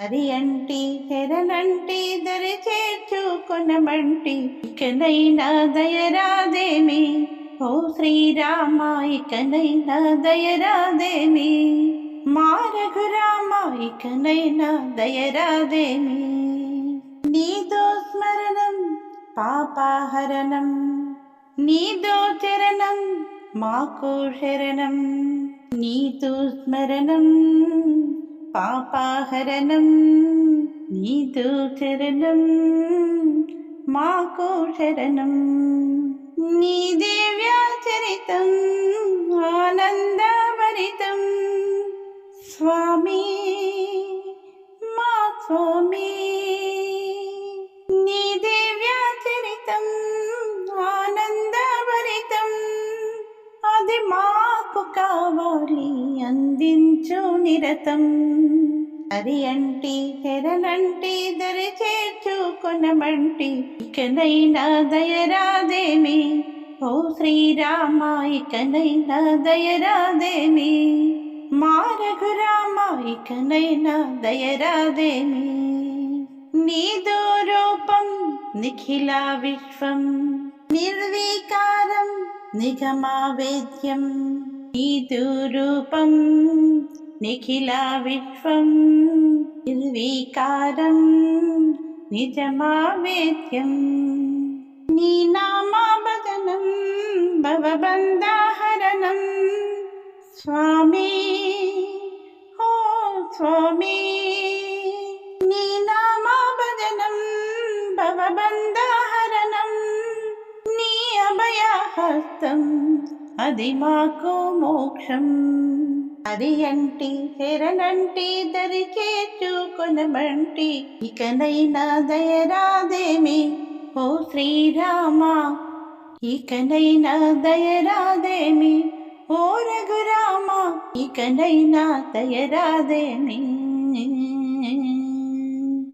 హరి అంటి హెరనంటి దరి చేర్చుకునమంటి ఇకనైనా దయరాదేమి? ఓ శ్రీరామ ఇకనైనా దయరాదేమి? మా రఘురామ ఇకనైనా దయరాదేమి? నీదో స్మరణం పాపాహరణం. నీదో చరణం మాకు శరణం. నీతో స్మరణం. పాపాహరణం నీతో చరణం మాకు శరణం నీ దివ్యాచరితం ఆనందభరితం. స్వామి మా స్వామి. నీ దివ్యాచరితం ఆనందభరితం. అది మాకు కావాలి. నందించు నిరతం. హరి అంటి హెరనంటి దరి చేర్చుకొనమంటి ఇకనైనా దయరాదేమి? ఓ శ్రీరామ ఇకనైనా దయరాదేమి? మా రఘురామ ఇకనైనా దయరాదేమి? నీదో రూపం నిఖిల విశ్వం. నిర్వీకారం నిగమావేద్యం. నీదు రూపం నిఖిల విశ్వం నిర్వీకారం నిజమావేద్యం నీ నామాభజనం భవబంధాహరణం హస్తం అది మాకు మోక్షం. అది అంటి శరణంటి దరిచే చూకొనమంటి. ఇకనైనా దయరాదేమి? ఓ శ్రీరామ ఇకనైనా దయరాదేమి? ఓ రఘురామ ఇకనైనా దయరాదేమి?